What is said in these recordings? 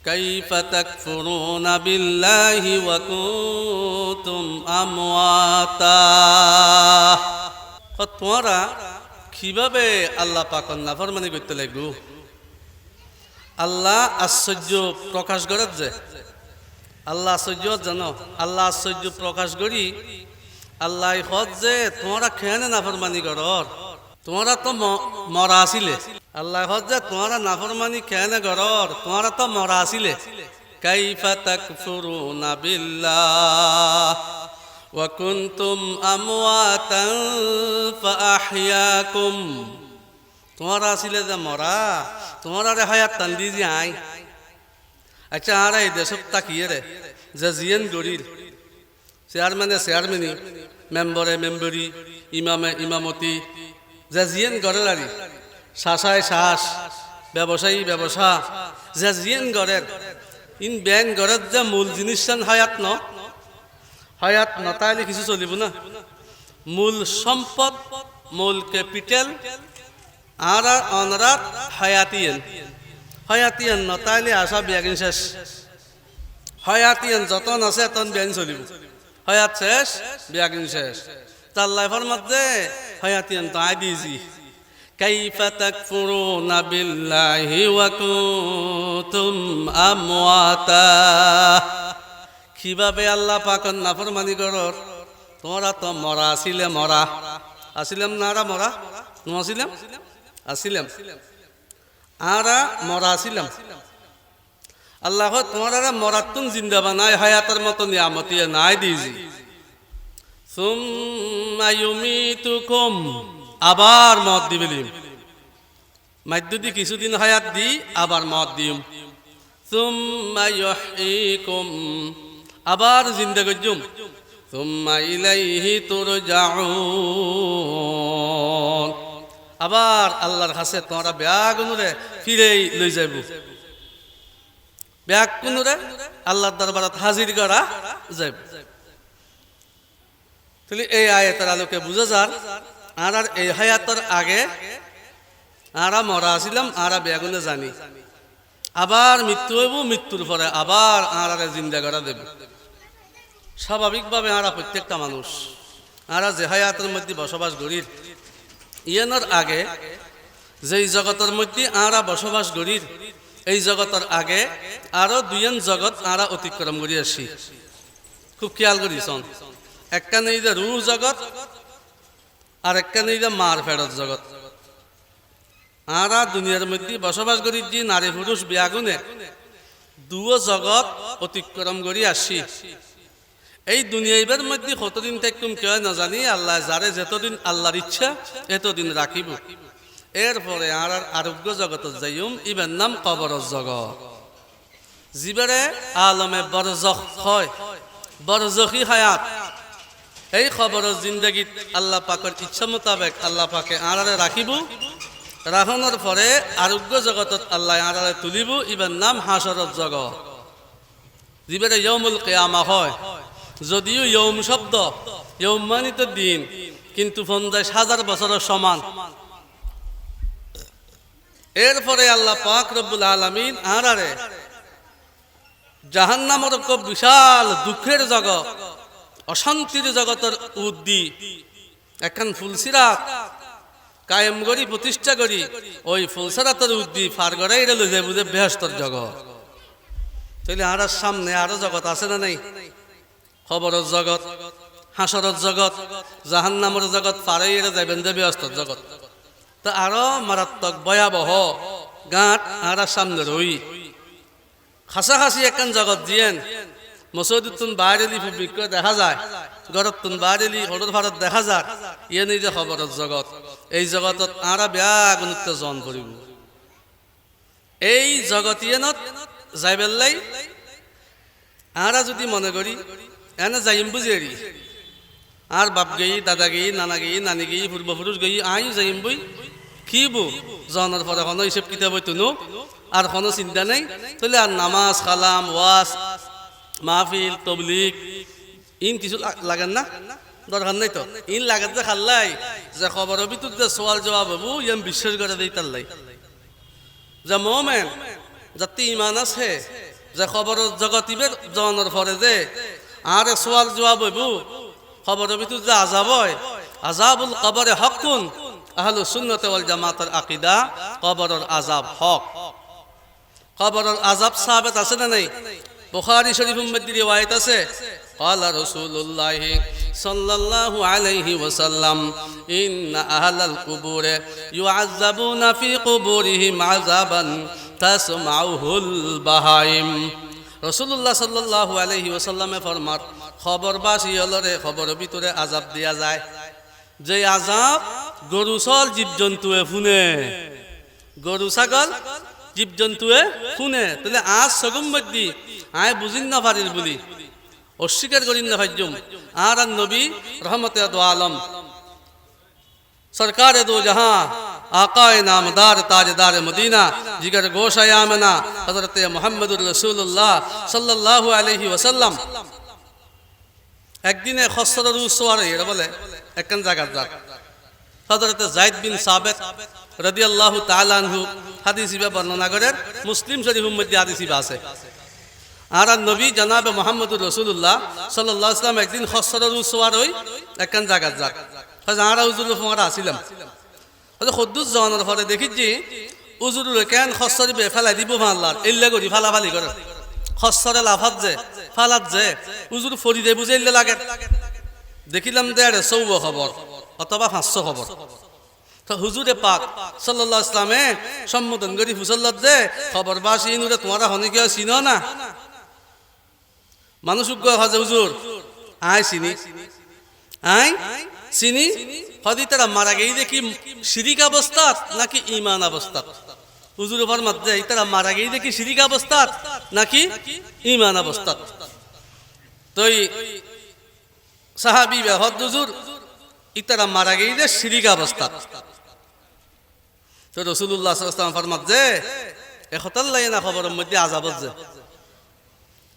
كيف تكفرون بالله وكنتم أمواتا তোমরা কিভাবে আল্লাহ পাকন নাফরমানি করতে লাগবো আল্লাহ আশ্চর্য প্রকাশ করে যে আল্লাহ আশ্চর্য জানো আল্লাহ আশ্চর্য প্রকাশ করি আল্লাহ হদ যে তোমরা খেয়ে নাফরমানি করর তোমরা তো ম- মরা আছিলে আল্লাহ যে তোমারা নাফরমানি কেন গরর? তোমারা তো মরা আসিলে। কাইফা তাকফুরুনা বিল্লাহ। ওয়া কুনতুম আমওয়াতান ফাআহইয়াকুম। তোমারা আসিলে যে মরা, তোমারা রে হায়াত তান দিজি আই। আচ্ছা আর এই দেশ তাকিয়ে রে? যে জিয়েন গরিল চেয়ারম্যানে চেয়ারম্যানি, মেম্বরে মেম্বরি, ইমামে ইমামতি, যে জিয়েন গরেল শাসায় শ্বাস ব্যবসায়ী ব্যবসা, যে জিয়েন গড়ের ইন বেন গড়ের যে মূল জিনিস হায়াত ন, হায়াত নতাইলে কিছু চলিব না। মূল সম্পদ, মূল ক্যাপিটাল, আর অনরাত হায়াতিয়ান। হায়াতিয়ান নতাইলে আসা বিয়াগিন শেষ। হায়াতিয়ান যতন আছে তন বিয়ান চলিব। হায়াত শেষ, বিয়াগিন শেষ। তার লাইফের মধ্যে হায়াতিয়ান তো আই দিয়েছি كيف تكفرون بالله وكنتم أمواتا কিভাবে আল্লাহ পাকন নাফরমানি করর তোমরা তো মরা আসিলে মরা আসিলাম না আরা মরা ন আসিলাম আসিলাম আরা মরা আসিলাম আল্লাহ তোমার মরাত্তুন জিন্দা বানায় হায়াতের মতো নিয়ামতি নাই দিয়েছি সুমিতুকুম আবার মত দিবিলিম কিছুদিন হায়াত দি, আবার মত দিম। আবার জিন্দা গজ্জুম আবার আল্লাহর কাছে তোমরা ব্যাগ অনুরে ফিরেই লই যাইব। ব্যাগ কোনুরে আল্লাহর দরবারত হাজির করা যাইব। তাহলে এই আয়াতের আলোকে বুঝা যার আর এই হায়াতর আগে আরা মরা আসিলাম, আরা বেগুনে জানি। আবার মৃত্যু হইব, মৃত্যুর পরে আবার আরারে জিন্দা করা দেব। স্বাভাবিকভাবে আরা প্রত্যেকটা মানুষ, আরা যে হায়াতের মধ্যে বসবাস করির ইয়ানোর আগে যেই জগতের মধ্যে আরা বসবাস করির এই জগতের আগে আরও দুইজন জগৎ আরা অতিক্রম করি আসি খুব খেয়াল করিছন একটা নেই যে রু জগৎ আর একটা নেই যে মার ফেরত জগৎ। আরা দুনিয়ার মধ্যে বসবাস করি যে নারী পুরুষ বিয়াগুনে দুও জগৎ অতিক্রম করি আসি। এই দুনিয়াইবার মধ্যে কতদিন থাকুম কেউ নাজানি, আল্লাহ যারে যতদিন আল্লাহর ইচ্ছা এতদিন রাখিব। এরপরে আর আর আরোগ্য জগত যাইম ইবের নাম কবর জগৎ। যিবারে আলমে বরজখ হয়, বরজখি হায়াত। এই খবর জিন্দগিত আল্লাহ পাকের ইচ্ছা মোতাবেক আল্লাহ পাকে আড়ারে রাখিব। রাখনের পরে আরোগ্য জগতত আল্লাহ আড়ারে তুলিব ইবার নাম হাসরত জগৎ। যিবারে ইয়মুল কেয়ামা হয়, যদিও ইয়ম শব্দ ইয়ম মানিত দিন, কিন্তু পঞ্চাশ হাজার বছরের সমান। এরপরে আল্লাহ পাক রব্বুল আলমিন আড়ারে জাহান্নামর বিশাল দুঃখের জগৎ অশান্তির জগতের উদ্দি। এখন ফুলসিরাত কায়েম করি, প্রতিষ্ঠা করি, ওই ফুলসিরাতের উদ্দি ফার গড়াই রেল যে বুঝে বৃহস্তর জগৎ। তাহলে আর সামনে আরও জগৎ আছে না নাই? খবরের জগৎ, হাসরের জগৎ, জাহান্নামের জগৎ পারাই এরা যাবেন যে বৃহস্তর জগৎ। তা আরও মারাত্মক ভয়াবহ গাঁট আর সামনে রই। খাসাখাসি একখান জগৎ দিয়েন মসজিদুন বাইরেলি বিক্রয় দেখা যায়, গরতুন বাইরেলি হলুদ ভারত দেখা যায় ইয়ে নিজে খবরের জগৎ। এই জগতত আরা বেয়া গুণিত জন করিব এই জগৎ ইয়েনত যাইবেলাই আরা যদি মনে করি, এনে যাইম বুঝি এরি আর বাপ গেই, দাদা গেই, নানা গেই, নানি গেই পূর্বপুরুষ গেই আই যাইম বই কি বু জনের পরে কোনো হিসেব কিতাব তুনো আর কোনো চিন্তা নেই তাহলে আর নামাজ, কালাম ওয়াস মাহফিল তবলিক ইন কিছু লাগেন না? দরকার নাই তো। ইন লাগে যে খাল্লাই, যে খবর ভিতর যে সওয়াল জবাব হব ইয়াম বিশ্বাস করে দেই তাল্লাই যে মোমেন যাতে ইমান আছে, যে খবরের জগতিবের জনের পরে যে, আর সোয়াল জবাব হইব খবরের ভিতর যে আজাব হয়, আজাবুল কবরে হকুন আহলু সুন্নতে ওয়াল জামাতের আকিদা, কবরের আজাব হক। কবরের আজাব সাহাবেত আছে না নাই? বুখারী শরীফ মধ্যে রিওয়ায়াত আছে قال رسول الله صلى الله عليه وسلم إن أهل القبور يعذبون في قبورهم عذابا تسمعه البهائم রসুল্লাহ সাল্লাহ আলহি ওসাল্লামে ফরমার খবর বাসি হলরে খবরের ভিতরে আজাব দিয়া যায় যে আজাব গরু সল জীবজন্তুয়ে ফুনে গরু ছাগল জীবজন্তুয়ে শুনে, তাহলে আজ সগুম মধ্যে আয় বুঝিন না পারিল বলি। অস্বীকার করিন না ভাজ্যম। আর আর নবী রহমতে আলম। সরকার দো জাহাঁ, আকায় নামদার তাজদার মদিনা, জিগর গোশায়ামনা হজরত মোহাম্মদুর রসুল্লাহ সাল্লাল্লাহু আলহি ওসাল্লাম একদিনে খসরের উৎসবার এটা বলে, একখান জায়গার যাক। হজরত জাইদ বিন সাবেত রদি আল্লাহ তালানহু হাদিসিবা বর্ণনা করেন মুসলিম শরীফের মধ্যে হাদিসিবা আছে। আর নবী জনাবে মোহাম্মদুর রসুল্লাহ সাল্লাহ ইসলাম একদিন খসরের উৎসবার ওই একখান জায়গার যাক। আরা উজুর ফোঁড়া আসিলাম। হয়তো সদ্দুর জনের ফলে দেখিছি উজুর কেন খসরি বে ফেলাই দিব ভাল্লার এল্লে করি ফালাফালি করে। খসরে লাফাত যে, ফালাত যে, উজুর ফরি দে বুঝে এল্লে লাগে। দেখিলাম দে চৌব খবর। অথবা পাঁচশো খবর। তো হুজুরে পাক সাল্লাহ ইসলামে সম্বোধন করি ফুসল্লত দে খবর বা সিনুরে তোমারা হনিকে চিনো না? মানুষ হজে হুজুর আয় চিনি। আয় চিনি? হদি তারা মারা গেই দেখি শিরিক অবস্থাত নাকি ইমান অবস্থাত? হুজুর ওপর মধ্যে তারা মারা গেই দেখি শিরিক অবস্থাত নাকি ইমান অবস্থাত? তই সাহাবি হদ হুজুর ইতারা মারা গেই যে শিরিক অবস্থাত তো রসুল্লাহ যে এখতাল্লাই না খবরের মধ্যে আজাবত যে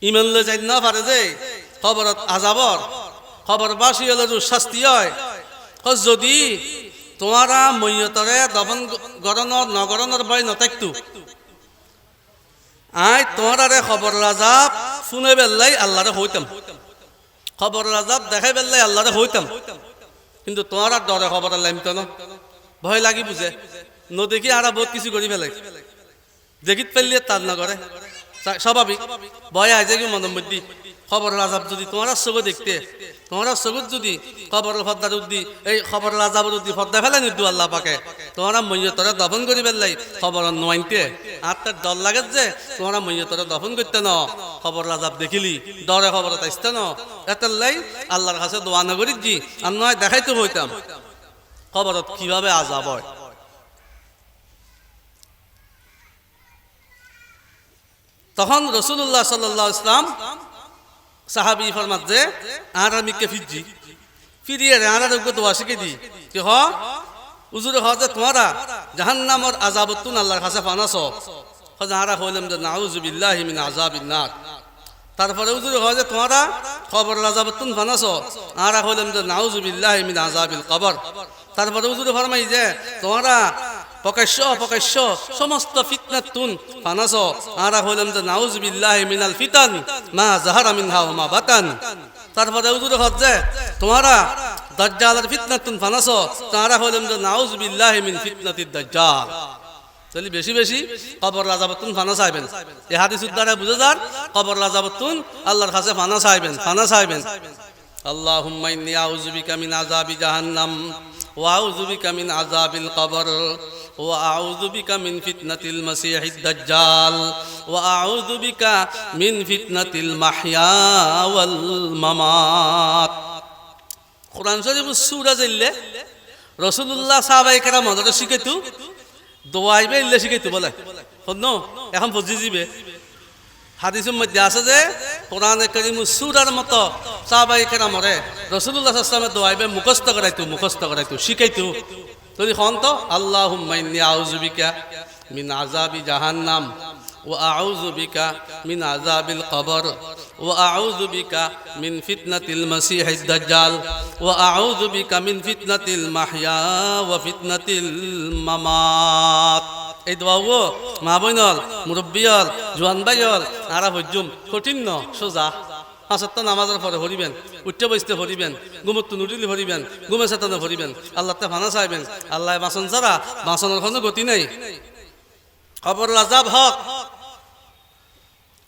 ইমান লৈ যাই না পারে যে, খবরত আজাবর খবর বাসি হলে শাস্তি হয়। যদি তোমারা মৈয়তরে দমন গরণর নগরণর বই নথাকতু আই তোমারে খবর রাজাব শুনে বেল্লাই আল্লাহরে হইতাম। খবর রাজাব দেখাই বেল্লাই আল্লাহরে হইতাম। কিন্তু তোমার দরে খবর লাইম না? ভয় লাগি বুঝে নদেখি আর বহুত কিছু করি ফেলে দেখিত পেলিয়ে তার না করে স্বাভাবিক ভয় আছে কি মধ্যে খবর রাজাব যদি তোমার চোখ দেখতে, তোমার চোখত যদি খবর ফদ্দার উদ্দি এই খবর রাজাবর উদ্দি ফদ্দা ফেলে নিদু আল্লাহ পাকে, তোমার মৈয়তরে দফন করি পেলাই খবর নোয়াইতে আর তার ডর লাগে যে তোমার মৈয়তরে দফন করতে ন। খবর রাজাব দেখিলি, ডরে খবর তাইতে ন। এটার লাই আল্লাহর কাছে দোয়া নগরীর জি আর নয় দেখাইতে হইতাম। খবরত কীভাবে আজাব হয়? তখন রসুল্লাহ সাল্লাহ ইসলাম সাহাবি ফরমাত যে আর আমি কে ফিরছি ফিরিয়ে রে আর ওকে দোয়া শিখে দি। কি হ? উজুরে হ যে তোমারা জাহান্নামর আজাবতুন আল্লাহর কাছে ফানাস হাজারা হইলাম যে নাউজুবিল্লাহি মিন আজাবিন্নার তারপরে উজুরে হয় যে তোমারা খবর আজাবতুন ফানাস। আর হইলাম যে নাউজুবিল্লাহি মিন আজাবিল কবর। তারপরে উজুরে ফরমাই যে, তোমরা প্রকাশ্য অপ্রকাশ্য সমস্ত ফিতনাত তুন। ফানাস, আরা হইলাম যে নাউজ বিল্লাহ মিনাল ফিতান, মা জাহারা মিনহা মা বাতান। তারপরে উজুর হচ্ছে তোমরা দাজ্জালের ফিতনাত তুন, ফানাস, তারা হইলাম যে নাউজ বিল্লাহ মিন ফিতনাতিদ দাজ্জাল। তাহলে বেশি বেশি কবর রাজাবতুন ফানা চাইবেন এ হাদিস উদ্ধারে বুঝে যান, কবর রাজাবতুন আল্লাহর কাছে ফানা চাইবেন ফানা চাইবেন ইন্নী আউযু বিকা মিন আযাবি জাহান্নাম ওয়া আউযু বিকা মিন আযাবিল কবর। وأعوذ بك من فتنة المسيح الدجال وأعوذ بك من فتنة المحيا والممات কোরআন শরীফ সুরা জিল্লে রসুল্লাহ সাহাবাই কেরা মদরে শিখেতু দোয়াইবে ইল্লে শিখেতু বলে শোনো এখন বুঝি যাবে হাদিসের মধ্যে আছে যে কোরআন করিম সুরার মতো সাহাবাই কেরা মরে রসুল্লাহ আসলামে দোয়াইবে মুখস্থ করাইতু মুখস্থ করাইতু শিখাইতু যদি হন তো? আল্লাহ আউজুবিকা মিন আজাবি জাহান্নাম ও আউজুবিকা মিন আজাবিল কবর ও আউজুবিকা মিন ফিতনাতিল মসিহ দাজ্জাল ও আউজুবিকা মিন ফিতনাতিল মাহইয়া ও ফিতনাতিল মামাত। এই দোয়াও মা বইনল মুরব্বিয়ল, জোয়ান বাইল আরা হজ্জুম কঠিন সোজা। হাসত্তা নামাজের পরে হরিবেন উঠতে বসতে হরিবেন গুমত্ত নুডিলি হরিবেন গুমে চেতনে হরিবেন আল্লাহতে ফানা চাইবেন আল্লাহ বাসন ছাড়া বাসনের কোনো গতি নেই। খবর লাজাব হক।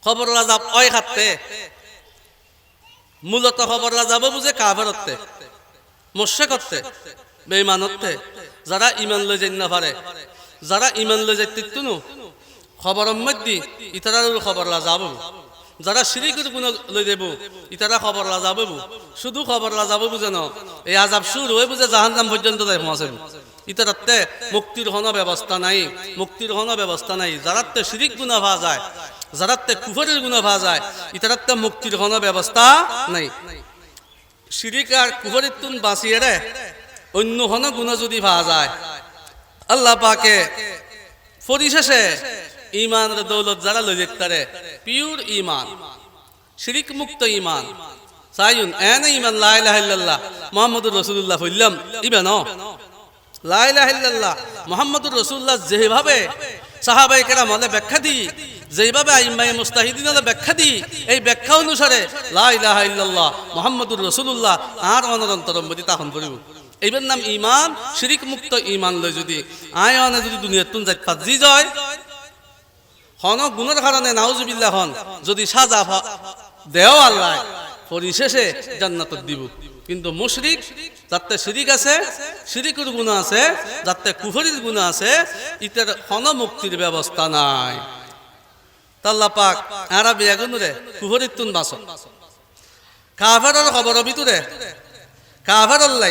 খবর লাজাব অয় খাতে মূলত খবর লাজাব বুঝে কাভারতে মোর্শে করতে বেইমানতে যারা ইমান লই যাই না পারে, যারা ইমান লই যাই তিত্তুনু খবর মধ্যে ইতারার খবর লাজাব যারা সিরিকুর গুণ লই দেব ইতারা খবর লাজাব শুধু খবর লাজাব বুঝে ন এই আজাব সুর হয়ে বুঝে জাহান নাম পর্যন্ত যাই পৌঁছে ইতারাতে মুক্তির কোনো ব্যবস্থা নাই মুক্তির কোনো ব্যবস্থা নাই। যারাতে শিরিক গুণা ভা যায় যারাতে কুফরের গুণা ভা যায় ইতারাতে মুক্তির কোনো ব্যবস্থা নাই। শিরিক আর কুফরের তুন বাঁচিয়ে রে অন্য কোনো গুণ যদি ভা যায়, আল্লাহ পাকে পরিশেষে ইমানের দৌলত যারা লই দেখতারে পিওর ইমান শিরিক মুক্ত ইমান। সাইন এন ইমান, লা ইলাহা ইল্লাল্লাহ, মুহাম্মদুর রাসূলুল্লাহ হইলাম ইবেন লা ইলাহা ইল্লাল্লাহ, মুহাম্মদুর রাসূলুল্লাহ যেভাবে সাহাবায়ে কেরাম হলে ব্যাখ্যা দি যেভাবে আইম্মাই মুস্তাহিদিন ব্যাখ্যা দি, এই ব্যাখ্যা অনুসারে লা ইলাহা ইল্লাল্লাহ, মুহাম্মদুর রাসূলুল্লাহ আর অনন্তরম বদি তাহন করিব। এইবার নাম ইমান শিরিক মুক্ত ইমান লয় যদি আয় অনে যদি দুনিয়ার তুন যাই পাজি যায় হন গুণের কারণে নাউজুবিল্লাহ হন, যদি সাজা দেও আল্লাহ, পরিশেষে জান্নাত দিব। কিন্তু মুশরিক, যাতে শিরিক আছে, শিরিকের গুণ আছে, যাতে কুফরির গুণ আছে, ইতার হন মুক্তির ব্যবস্থা নাই। তাল্লা পাক আরবি এগুনরে, কুফরির তুন বাস কাফের খবর ভিতরে কাফের আল্লাহ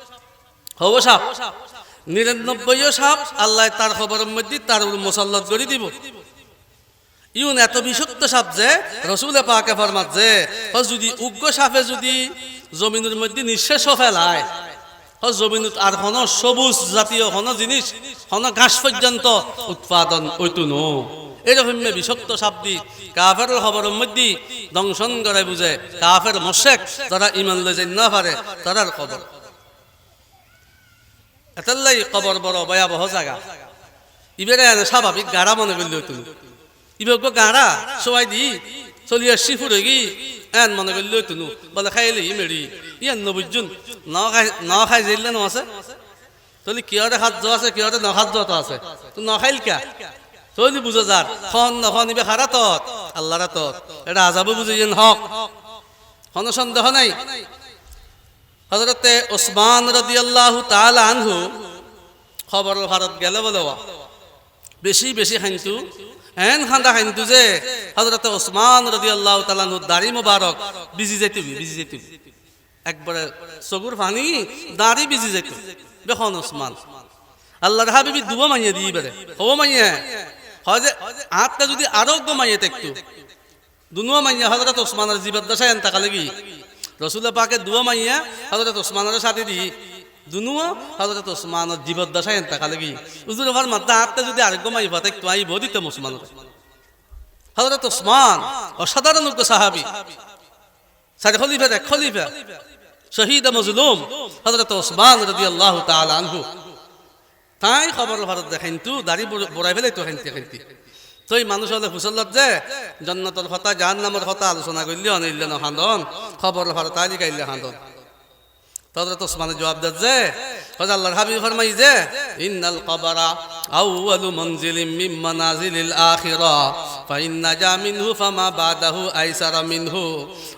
হব সাপ। নিরানব্বই সাপ আল্লাহ তার খবরের মধ্যে তার মুসল্লত করে দিব। ইউন এত বিষাক্ত সাপ যে রসুলে পাকে ফরমাত যে যদি উগ্র সাপে যদি জমিনের মধ্যে নিঃশেষ ফেলায় হ জমিনত আর হন সবুজ জাতীয়, হন জিনিস, হন ঘাস পর্যন্ত উৎপাদন ওইটু নো। এরকম বিষাক্ত সাপ দি কাফের খবরের মধ্যে দংশন করে বুঝে কাফের মোশেক, যারা ইমান যাই না পারে, তারার খবর। এতাল্লাই কবর বড় ভয়াবহ জায়গা। ইবেরে স্বাভাবিক গাড়া মনে করলে তুমি ইবে গাড়া সবাই দি, চলি আসছি ফুরে গি, এন মনে করলে তুনু বলে খাইলে ই মেরি ইয়ান নবুজুন ন খাই ন খাই যাইলে ন আছে? তলি কিয়রে খাদ্য আছে কিয়রে ন খাদ্য আছে। তুই ন খাইল কা তলি বুঝো যার, খন নখন ইবে খারা তত আল্লাহরা তত। এটা আজাবো বুঝে হক। কোনো সন্দেহ নাই। হজরতে ওসমান রদি আল্লাহ তালা আনহু খবর ভারত গেলে বলে। বেশি বেশি খাইন্তু এন খান্দা খাইন্তু যে হজরতে ওসমান রদি আল্লাহ তালানহু দাড়ি মোবারক বিজি যাইতিবি বিজি যাইতিবি। একবারে চকুর পানি দাড়ি বিজি যাইত বেখন ওসমান, আল্লাহর হাবিবি দুবো মাইয়ে দিয়ে বেড়ে হব মাইয়ে। হয় যে আটটা যদি আরোগ্য মাইয়ে দেখতো। দুনুয়া মাইয়া হজরত ওসমানের জীবত দশায় এনতা কালে রসুল পাকে দুয়া মাইয়া হজরত ওসমানের সাথে দি। দুনুয়া হজরত ওসমানের জীবত দশায় এনতা কালে উজুর ভার মাত্রা আটটা যদি আরোগ্য মাই ভাতে আই বদিত ওসমানের হজরত ওসমান অসাধারণ সাহাবি। সারি খলিফা দেখ, খলিফা। শহীদ মজলুম হজরত ওসমান রদি আল্লাহ আনহু। তাই খবর ভারত দেখাইন তু দাড়ি বড়াই ফেলে তো খাইতে তই মানুষ হলে হুসল্লত যে জন্নতর কথা জাহান নামর কথা আলোচনা করলি অনিল্য ন খান্দন খবর ভারত আলি গাইলে খান্দন তদরে তো মানে জবাব দেয় যে হজ আল্লাহর হাবিব ফরমাই যে, ইন্নাল কবরা আউয়ালু মনজিলিম মিম মানাজিলিল আখিরা ফাইন নাজা মিনহু ফামা বাদাহু আইসারা মিনহু,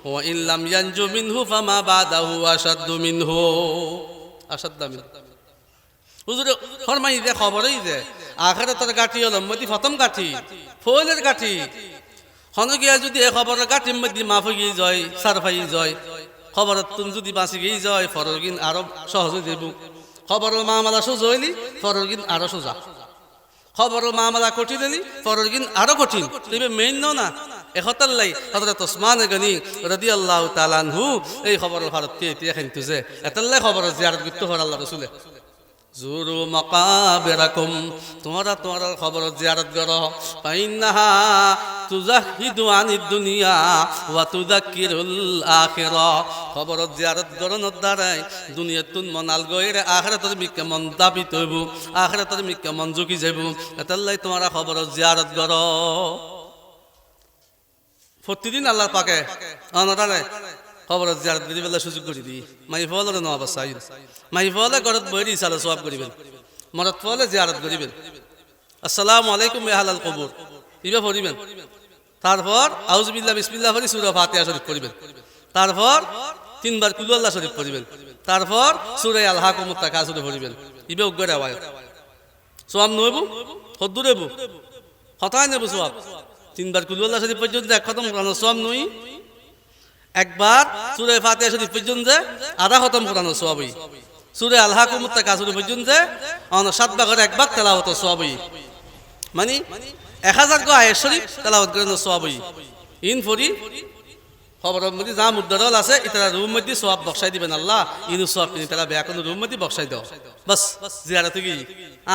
ওয়া ইন লাম ইয়ানজু মিনহু ফামা বাদাহু আশাদ্দু মিনহু। আশাদ্দা মিনহু। হুজুর ফরমাই দে খবরই দে আখেরে তোর গাঠি হলো মধ্যে প্রথম গাঠি ফলের গাঠি। হনগিয়া যদি এ খবরের গাঠির মধ্যে মাফ গিয়ে যায়, সার ফাই যায়। খবরের তুমি যদি বাঁচি গিয়ে যায়, ফরগিন আরও সহজে দেব। খবরের মামালা সোজা হইলি, ফরগিন আরও সোজা। খবর মামলা কঠিন পরের দিন আরও কঠিন। তুমি মেইন ন না এখতাল্লাই হজরত ওসমান গনি রদি আল্লাহ তালানহু এই খবর ভারত খাইতো যে এতাল্লাই খবর জিয়ারত করতে হর আল্লাহ রসুলে জুরু মাকাবেরাকুম। তোমরা তোমার খবর জিয়ারত কর। ফাইন্নাহা তুজাহিদু আনিদ দুনিয়া ওয়া তুযাক্কিরুল আখিরা। খবর জিয়ারত করনের দ্বারাই দুনিয়াতুন মনাল গয়ের, আখিরাতের মিকে মন দাবিত হইব আখিরাতের মিকে মন ঝুঁকি যাইব। এতাল্লাই তোমরা খবর জিয়ারত কর। প্রতিদিন আল্লাহ পাকে। অনরারে খবর জিয়ারত করি বেলা সুযোগ করে দি মাই ফলের ন অবস্থা মাই ফলে ঘরত বই দি চালো সব করিবেন। মরত ফলে জিয়ারত করিবেন। আসসালামু আলাইকুম বেহালাল কবুর। ইবে পড়িবেন। তারপর আউজবিল্লাহ বিসমিল্লাহ পড়ি সুরা ফাতিহা শরীফ পড়িবেন। তারপর তিনবার কুলু আল্লাহ শরীফ পড়িবেন। তারপর সুরে আল হাকুমুত তাকা সুরে পড়িবেন। ইবে উগ্গরে আওয়ায় সোয়াব নইবু হদ্দুরেবু হতায় নেবু সোয়াব তিনবার কুলু শরীফ পর্যন্ত এক খতম। সোয়াব নই? একবার সুরে ফাতিহা শরীফ পর্যন্ত আধা খতম কোরআন সোয়াবই সুরে আল্লাহ কুমুত্তা কাসুরে পর্যন্ত অন সাত ভাগের এক ভাগ তেলাওয়াত সোয়াবই মানে এক হাজার গো আয়ের শরীফ তেলাওয়াত করেন সোয়াবই ইন ফরি খবরের মধ্যে যা মুদ্রাল আছে, ইতারা রুম মধ্যে সোয়াব বক্সাই দিবেন আল্লাহ। ইনু সোয়াব কিনি তারা বেয়া কোনো রুম মধ্যে বক্সাই দাও। বাস, জিয়ারতে গিয়ে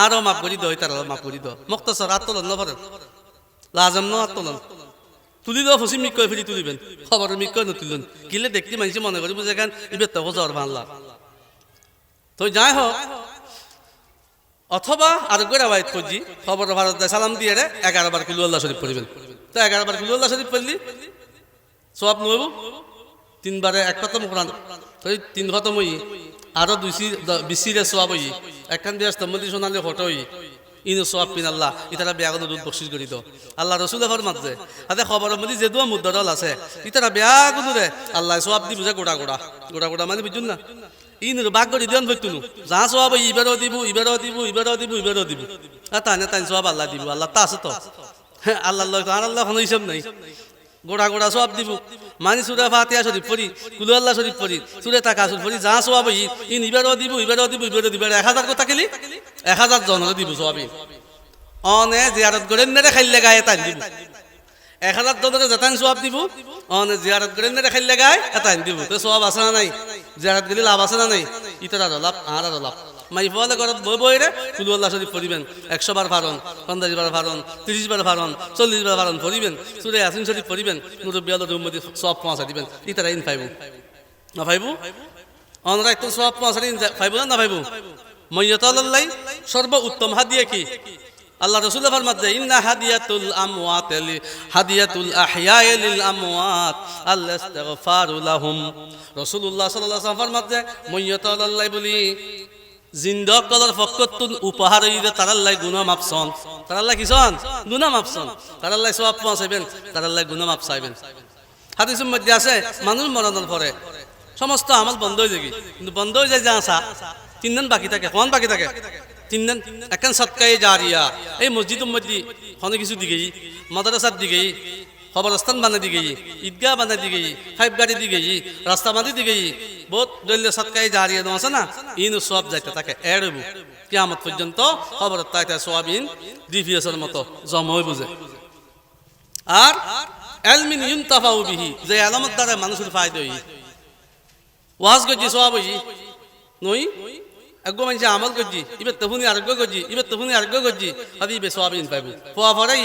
আরও মাফ করি দাও ইতারা মাফ করি দাও। মুক্তসর আত্মলন নভরেন লাজম ন আত্মলন তুলি দেওয়া ফসি মিক করে ফিরি তুলিবেন খবর মিক করে নতুলেন কিলে দেখতে মানুষ মনে করি বুঝে গান এবার তো ভাল্লা তো যাই হোক, অথবা আর গোড়া বাইত করছি খবর ভারত সালাম দিয়ে রে, এগারো বার কুলু আল্লাহ শরীফ পড়িবেন। তো এগারো বার কুলু আল্লাহ শরীফ পড়লি সব নব, তিনবারে এক খতম কোরআন, তো তিন খতম হই, আরও দুইশি বিশিরে সোয়াব হই, একখান দিয়ে স্তম্ভলি সোনালি ফটো হই। ইনু পিন আল্লাহ। ইতারা বেয়া কোনো দুধ বকশিস করি তো আল্লাহ রসুল এফর মাঝে আদে খবর মধ্যে যে দুয়া মুদ্দল আছে বেয়া কোনো রে আল্লাহ সোয়াব দি বুঝে গোড়া গোড়া। গোড়া গোড়া মানে বুঝুন না? ইন বাগ করে দিয়ন বইতুনু যা সোয়াব ইবেরও দিব ইবেরও দিব ইবেরও দিব ইবেরও দিব। আর তাই না তাই সোয়াব আল্লাহ দিব, আল্লাহ তা আছে তো। হ্যাঁ আল্লাহ আল্লাহ কোনো হিসাব নাই। গোড়া গোড়া সব দিব। মানি সুরে ফাতিয়া শরীফ পড়ি কুলু আল্লাহ শরীফ পড়ি, সুরে টাকা সুর পড়ি, যা সব ইন ইবেরও দিব ইবেরও দিব ইবেরও দিব এক হাজার কথা খেলি? এক হাজার জনের দিব সবই অনে জিয়ারত করে নেড়ে খাইলে গায়ে তাই দিব। এক হাজার জনের যেতান সব দিব, অনে জিয়ারত করে নেড়ে খাইলে গায়ে এতাই দিব। তো সব আছে না নাই? জিয়ারত গেলে লাভ আছে না নাই? ইতারা লাভ আর লাভ। মাই ফলে ঘরত বই বই রে। কুলু আল্লাহ শরীফ পড়িবেন, একশো বার ভারণ পঞ্চাশ বার ভারণ তিরিশ বার ভারণ চল্লিশ বার ভারণ পড়িবেন, সুরে আসিন শরীফ পড়িবেন, মুরব্বী আল্লাহ রুমতি সব পৌঁছা দিবেন। ইতারা ইন পাইব না পাইব অনরা একটু সব পৌঁছা দিন পাইব না পাইব মৈয়ত আল্লাহ সর্ব উত্তম হাদিয়া কি? আল্লাহ রসুল ফরমাত যে ইন্না হাদিয়াতুল আমওয়াত হাদিয়াতুল আহইয়া লিল আমওয়াত আল্লাহ ইস্তিগফারু লাহুম। রাসূলুল্লাহ সাল্লাল্লাহু আলাইহি ওয়াসাল্লাম মৈয়ত আল্লাহ বলি জিন্দকলৰ ফকতুন উপহাৰ দিলে তারাল্লাই গুণা মাপছন তারাল্লাই কিছন গুণা মাপছন তারাল্লাই সব পৌঁছাইবেন তারাল্লাই গুণা মাপ চাইবেন। হাদিসের মধ্যে আছে মানুষ মরণের পরে সমস্ত আমল বন্ধ হয়ে যাবি কিন্তু বন্ধ হয়ে যায় যা আসা তিনদিন বাকি থাকে, কোন বাকি থাকে? তিনদিন এখন সৎকাই জারিয়া এই মসজিদের মধ্যে কোনো কিছু দিকেই মাদ্রাসার দিকেই খবরস্থান বানাই দি গেই, ঈদগাহ বানাই দি গেই, ফাইভ গাড়ি দি গেই, রাস্তা বাঁধি দি গেই, বহুত দলীয় সৎকাই জারিয়া দো আছে না? ইনু সব যাইতে তাকে এড়ব। কিয়ামত পর্যন্ত খবর তাইতে সোয়াবিন ডিভিএসের মতো জমই বুঝে আর এলমিন ইউনতাফাউ বিহি, যে আলামত দ্বারা মানুষের ফায়দা হই। ওয়াজ গজি, সোয়াব হই। নই? একগো মানুষ আমল করছি ইবে তফুনি আরোগ্য করছি ইবে তফুনি আরোগ্য করছি আদি ইবে সোয়াবিন পাইব। পোয়া পড়াই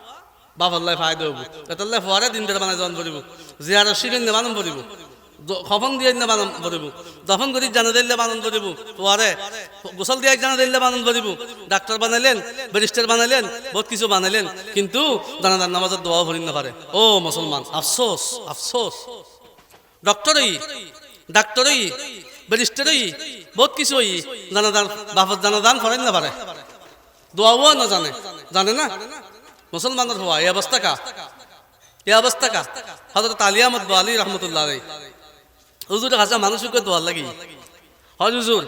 বাবাল্লাই ফায়দা হব। এতাল্লাই ফোয়ারে দিন ধরে বানাই জন পড়িব জিয়ার শিরিন বানান পড়িব। খফন দিয়ে না বানান পড়িব। দফন করি জানা দিলে বানান পড়িব। ফোয়ারে গোসল দিয়ে জানা দিলে বানান পড়িব। ডাক্তার বানাইলেন ব্যারিস্টার বানাইলেন বহুত কিছু বানাইলেন কিন্তু দানাদার নামাজের দোয়া ভরিন না পারে। ও মুসলমান, আফসোস আফসোস। ডক্টরই, ডাক্তারই, ব্যারিস্টারই, বহুত কিছু হই জানাদান বাপত জানাদান করেন না পারে। দোয়াও না জানে। জানে না? মুসলমানের হওয়া এই অবস্থা কা? এই অবস্থা কা? হজরত আলী আহমদ আলী রহমতুল্লাহ আলাই হুজুর কাছে মানুষকে দোয়ার লাগি। হয় হুজুর,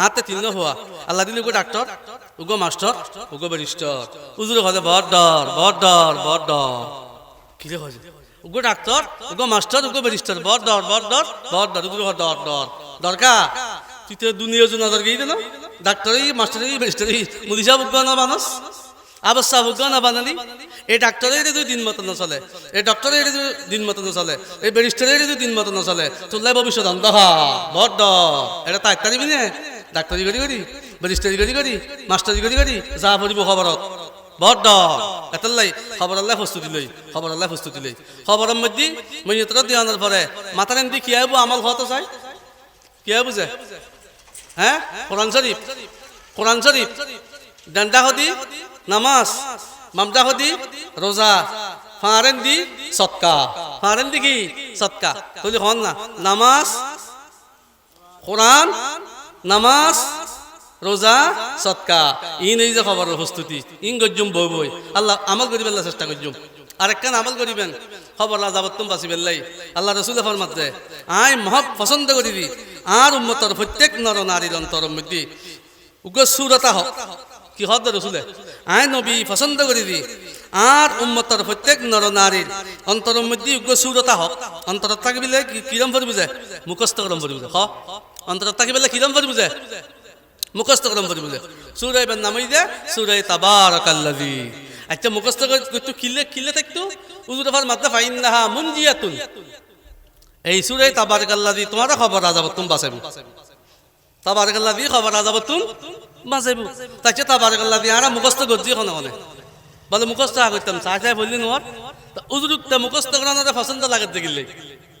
হাতে তিন হওয়া আল্লাহ দিল ডাক্তার, উগো মাস্টার, উগো ব্যারিস্টার। হুজুর কাছে বড় ডর বড় ডর বড় ডর। কি রে হয় উগো ডাক্তার, উগো মাস্টার, উগো ব্যারিস্টার, বড় ডর বড় ডর বড় ডর, উগো ডর ডর। দরকার? তুই তো দুনিয়া জন্য দিল ডাক্তারই, মাস্টারই, ব্যারিস্টারই মুদি সাহেব উগো না মানুষ। সাহেব উগো না এই ডাক্তারের যদি দিন মতো না এই ডক্টরের যদি দিন মতো না এই ব্যারিস্টারের যদি দিন মতো না চলে তোলাই ভবিষ্যৎ অন্ধ বড় ডর এটা তাই তারিবি নে ডাক্তারি করি করি ব্যারিস্টারি করি করি, মাস্টারি করি করি, যা পড়িব খবরত। বড় এতাল্লাই খবর আল্লাহ প্রস্তুতি লই, খবর আল্লাহ প্রস্তুতি লই। খবরের মধ্যে মইয়তর দিয়ানোর পরে মাথার এমনি কি আইব? আমল হতে চাই। কি আইব বুঝে হ্যাঁ? কোরআন শরীফ। কোরআন শরীফ। ডান্ডা হদি। নামাজ, মামদা হদি, রোজা ফাঁড়েন দি সৎকা ফাঁড়েন দি কি? সৎকা তুলি হন না? নামাজ, কোরআন, নামাজ, রোজা সৎকা ইন এই যে খবরের প্রস্তুতি। ইন গজ্জুম বই বই। আল্লাহ আমল করিবেন চেষ্টা করজুম আর একখান আমল করিবেন। খবর লাজাবত্তম বাঁচিবেন লাই। আল্লাহ রসুল ফরমাতে আই মহা পছন্দ করি দি আর উম্মতর প্রত্যেক নর নারীর অন্তর মধ্যে উগ্র সুরতা হক। কি হদ রসুলে আই নবী পছন্দ করি দি আর উম্মতর প্রত্যেক নর নারীর অন্তরের মধ্যে উগ্র সুরতা হক অন্তরত থাকিবিলে কি- কিরম ভরি বুঝে মুখস্থ করম ভরি বুঝে হ। অন্তরত থাকিবিলে কিরম ভরি বুঝে মুখস্থ করম ভরি বুঝে সুরাই বেন নামাই দে সুরাই তাবারাকাল্লাযী আচ্ছা মুখস্থ করতে কিলে কিলে থাকতো? উজুর ফার মাত্রা ফাইন নাহা মুনজিয়াতুন এই সুরাই তাবারাকাল্লাযী তোমার খবর আজাব তুমি বাঁচাবো। তাবারাকাল্লাযী খবর আজাব তুমি? বাঁচাবো তাকে তাবারাকাল্লাযী আর মুখস্থ করছি কোনে কোনে বলে মুখস্থ আগতাম চাই চাই বললি নোয়ার। উজুরুকটা মুখস্থ করানোর পছন্দ লাগে দেখিলে।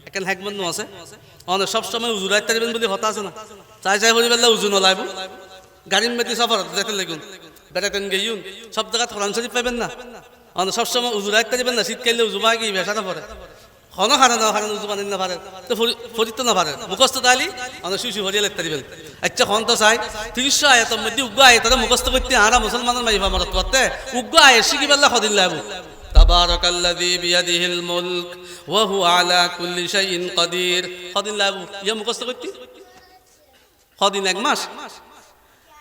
এখানে হ্যাকমত নো আছে? অনেক সবসময় উজুরাই তারিবেন বলে হতা আছে না? চাই চাই বলি বেলা উজু নলাইব। গাড়ির মেতি সফর যেতে লাগুন বেড়াতেন গেইউন সব জায়গা কোরআন শরীফ পাইবেন না? অনেক সবসময় উজুরাই তারিবেন না, শীতকালে উজু পাই কি বেসাটা পড়ে হনো হারে না হারে উজু পানি না পারে তো ফরিত না পারে মুখস্থ তালি অনেক শিশু হরিয়া লেখতে দিবেন আচ্ছা খন তো চাই তিরিশশো আয়তের মধ্যে উগ্র আয়তরে মুখস্থ করতে আরা মুসলমানের মাইবা মরত করতে উগ্র আয় শিখি বেলা সদিন লাইব تبارك الذي بيده الملك وهو على كل شيء قدير সদিন লাইব ইয়া মুখস্থ করতে সদিন এক মাস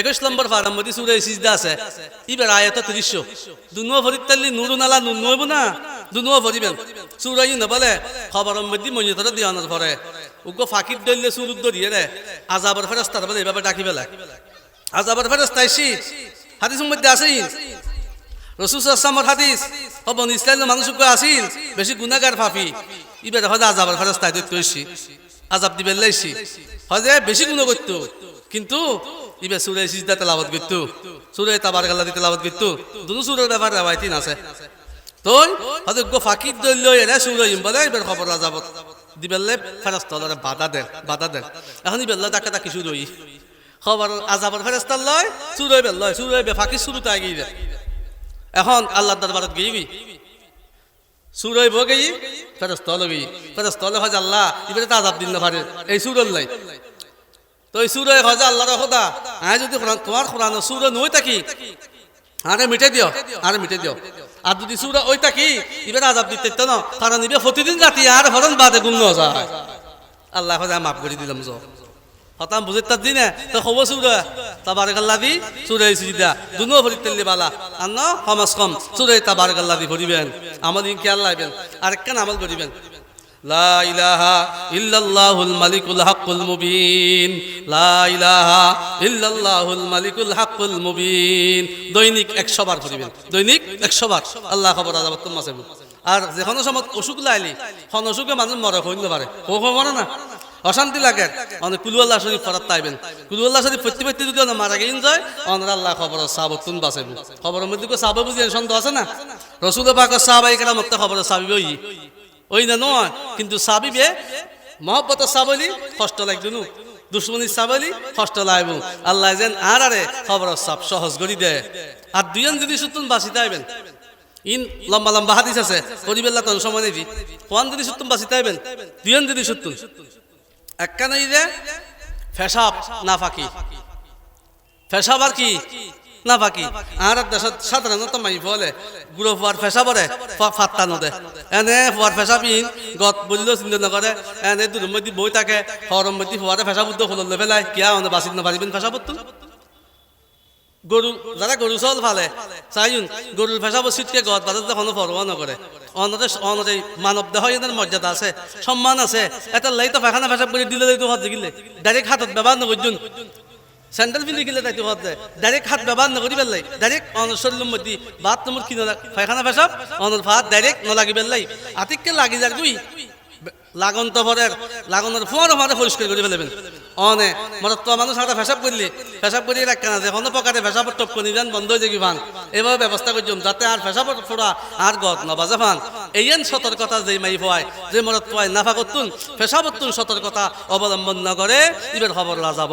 একুশ নম্বর ফারাম মধ্যে সুরে সিজদা আছে। ইবের আয়ত ত্রিশশো। দুনুয়া ভরিত তাল্লি নুরু নালা নুনব না। দুনুয়া ভরিবেন। সুরাই নবলে খবরের মধ্যে মঞ্জুতর দিয়ানোর পরে উগ্র ফাঁকির দলিলে সুর ধরিয়ে রে আজাবর ফেরস্তার বলে এভাবে ডাকি বেলা আজাবর ফেরস্তা আইসি। হাদিসের মধ্যে আসেই রসুল আসলামর হাদিস। হবন মানুষ আসিল। বেশি গুণাগার ফাফি। ইবের হজে আজাবর ফেরস্তায় দৈত্য হইছি আজাব দিবে লাইছি হজে বেশি গুণ করতো। কিন্তু ইবে সুরে সিজদা তেলাবত করতো, সুরে তাবার গাল্লা দিতে তেলাবত করতো সুরের ব্যাপার রেওয়ায়তিন আছে। তোই হয়তো গো ফাঁকির দৈল্য এরা সুরে ইম বলে এবার খবর আজাবত দিবেলে ফেরস্ত লরে বাধা দেন বাধা দেন এখন ইবেল্লা তাকে তাকে শুরু হই খবর আজাবর ফেরস্তার লয় সুরে বেল লয় সুরে বে ফাঁকি শুরু তাই গিয়ে এখন আল্লাহ দরবারত গিয়ে গই সুরই বগেই ফেরস্ত হলো গই ফেরস্ত হলে হজ আল্লাহ ইবারে তো আজাব দিন না পারে এই সুরল লাই। তো সুরে হজ আল্লাহ খোদা। আয় যদি তোমার কোরআন সুর নই থাকি আরে মিটে দিও, আরে মিটে দিও। আর যদি সুরা ওই থাকি ইবারে আজাব দিতে তো না কারণ ইবে প্রতিদিন রাতি আর হরণ বাদে গুণ ন যায়। আল্লাহ খোদা মাফ করে দিলাম জো। হতাম বুঝে তার দিনে, তো হব সুরা তাবারক আল্লাহ দি সুরে সিজদা, দুনো ভরি তেলি বালা আর ন কমাস কম, সুরে তাবারক আল্লাহ দি ভরিবেন, আমল ইনকে আল্লাহ আর কেন আমল করিবেন। দৈনিক 100 বার দৈনিক 100 বার। আল্লাহ খবর আজাব তুম মাসে আর যেখানে সময় অসুখ লাইলি হন অসুখে মানুষ মরে, হইতে পারে। ও মরে না। অশান্তি লাগে। অনেক কুলুয়াল্লাহ শরীফ ফরাত পাইবেন কুলুয়াল্লাহ শরীফ প্রতি ব্যক্তি যদি অনেক মারা গিয়ে যায় অনেক আল্লাহ খবর সাহাব তুন বাঁচাইব খবরের মধ্যে সাহাবে বুঝি, সন্দেহ আছে না? রসুল পাক সাহাবাই মত খবর সাহাবি ওই না নয়, কিন্তু সাবিবে মহব্বত সাবলি কষ্ট লাগবে নু দুশ্মনী সাবলি কষ্ট লাগব। আল্লাহ যেন আর আরে খবর সাপ সহজ করি দে। আর দুজন যদি সুতুন বাঁচিতে আইবেন ইন লম্বা লম্বা হাদিস আছে, করিবেল্লা তখন সময় নেই কোয়ান যদি সুতুন বাঁচিতে আইবেন দুজন যদি সুতুন। একখানে ফেসাব না ফাঁকি। ফেসাব আর কি? না বাকি আর দেশত সাধারণত মাই বলে গুড়ো ফুয়ার ফেসা পরে ফাত্তা নদে। এনে ফুয়ার ফেসা পিন গত বললেও চিন্তা নকরে এনে দূরের মধ্যে বই থাকে হরম মধ্যে ফুয়ারে ফেসা বুদ্ধ ফুললে ফেলায় কিয়া মানে বাঁচিত নাপারিবেন ফেসা বুদ্ধ গরু যারা গরু চল ফালে চাইন গরুর ফেসা বসিতকে গত বাজার যখন পরোয়া নকরে অনতে অনতে মানব দেহ এদের মর্যাদা আছে সম্মান আছে। এটা লাই তো ফাখানা ফেসা করে দিলে তো হাত দেখিলে। ডাইরেক্ট হাতত ব্যবহার নকরজন স্যান্ডেল পিন্ধি গেলে তাইতে হতে ডাইরেক্ট হাত ব্যবহার নকরি পেলাই ডাইরেক্ট শরীর মধ্যে ভাত তোমার কি পায়খানা পেশাব অনর ভাত ডাইরেক্ট নলাগি পেলাই আতিককে লাগি যাক তুই লাগন তো ভরের লাগনের ফোয়ার মারে পরিষ্কার করে ফেলেবেন অনে মরত তো মানুষ একটা ফেসাব করলি ফেসাব করি রাখ কেনা কোনো প্রকারে ফেসাব টপ করে যান বন্ধ হয়ে যাবি ফান এভাবে ব্যবস্থা করছিলাম যাতে আর ফেসাব ফোড়া আর গত নবাজে ফান এইয়েন সতর্কতা যে মাই ভয় যে মরত নাফা করতুন ফেসাবতুন সতর্কতা অবলম্বন না করে ইবের খবর লাজাব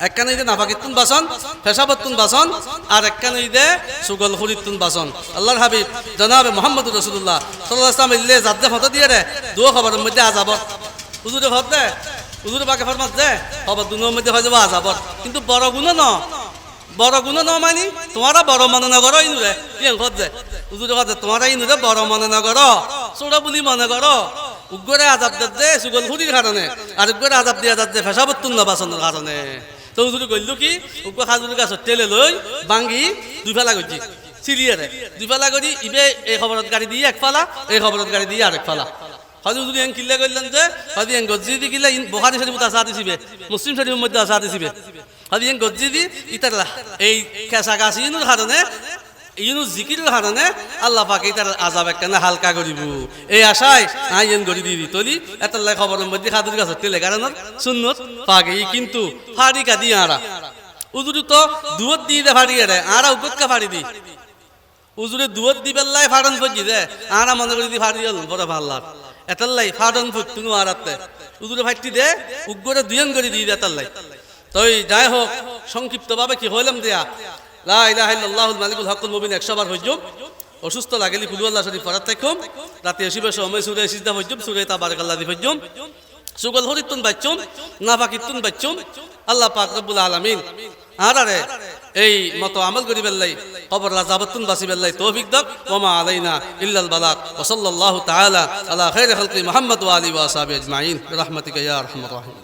একখানে দে একখানে দে হাবিব হতে দিয়ে দু মধ্যে আজাব ভর দে দে মধ্যে আজাবর কিন্তু বড় গুণ ন, বড় গুণ ন মানি তোমারা বড় মনে নগর ইনুরে। ইয়ে ঘর দে? দে, তোমারা ইনুরে বড় মনে নগর চোরা বুলি মনে করো। উগ্রে আজাব দে সুগল হুরির কারণে, আর উগ্রে আজাব দিয়া যাচ্ছে ফেসাবতুন বাসনের কারণে। তো উজুরে কইলো কি উগ্র খাজুর গাছ তেলে লই বাঙ্গি দুই ফেলা করছি চিলিয়ারে দুই করি ইবে এই খবরত গাড়ি দিয়ে এক ফালা এই খবরত গাড়ি দিয়ে আরেক ফালা হয়তো যদি এন কিল্লা করলেন যে, হয়তো এন গজ্জি দি কিল্লা বখারি শরীফ আসা দিছিবে মুসলিম শরীফের মধ্যে আসা দিছিবে হয়তো এন গজ্জি দি ইতারলা এই গাছ ইনুর কারণে ইনু জিকির কারণে আল্লাহ পাকে তার আজাব একখানে হালকা করিব। এই আশায় আই এন গড়ি দিবি তলি, এত লাই খবরের মধ্যে খাদুর গাছ তেলে কারণ সুন্নত পাকে কিন্তু ফাড়ি কাদি আরা উজুরি তো দুধ দিয়ে দে ফাড়ি আরে আরা উপত্যকা ফাড়ি দি। উজুরে দুধ দি বেল্লাই ফাড়ন ফুজি দে আরা মনে করি দি ফাড়ি বড় ভালো লাভ। এতাল্লাই ফাড়ন ফুট তুমি আরাতে উজুরে ফাটি দে, উগ্গরে দুজন করে দিয়ে দে এতাল্লাই তই যাই হোক, সংক্ষিপ্তভাবে কি হইলাম দেয়া? লা ইলাহা ইল্লাল্লাহুল মালিকুল হকুল মুবিন 100 বার হইজুম অসুস্থ লাগেলি কুলু আল্লাহ শরীফ পড়াত থাকুম। রাতে এসিবে সময় সুরে সিজদা হইজুম সুরে তাবারাকাল্লাহ দি হইজুম সুগল হরিতুন বাচ্চুম নাফাকিতুন বাচ্চুম আল্লাহ পাক রব্বুল আলামিন আর এই মতো আমল করি বেল্লাই কবর লাজাবাতুন বাসি বেল্লাই তৌফিক দাক। ওমা আলাইনা ইল্লাল বালাক ওয়া সাল্লাল্লাহু তাআলা আলা খাইরি খালকি মুহাম্মদ ওয়া আলিহি ওয়া সাহবিহি আজমাইন। বিরহমাতিকা ইয়া আরহামার রাহিম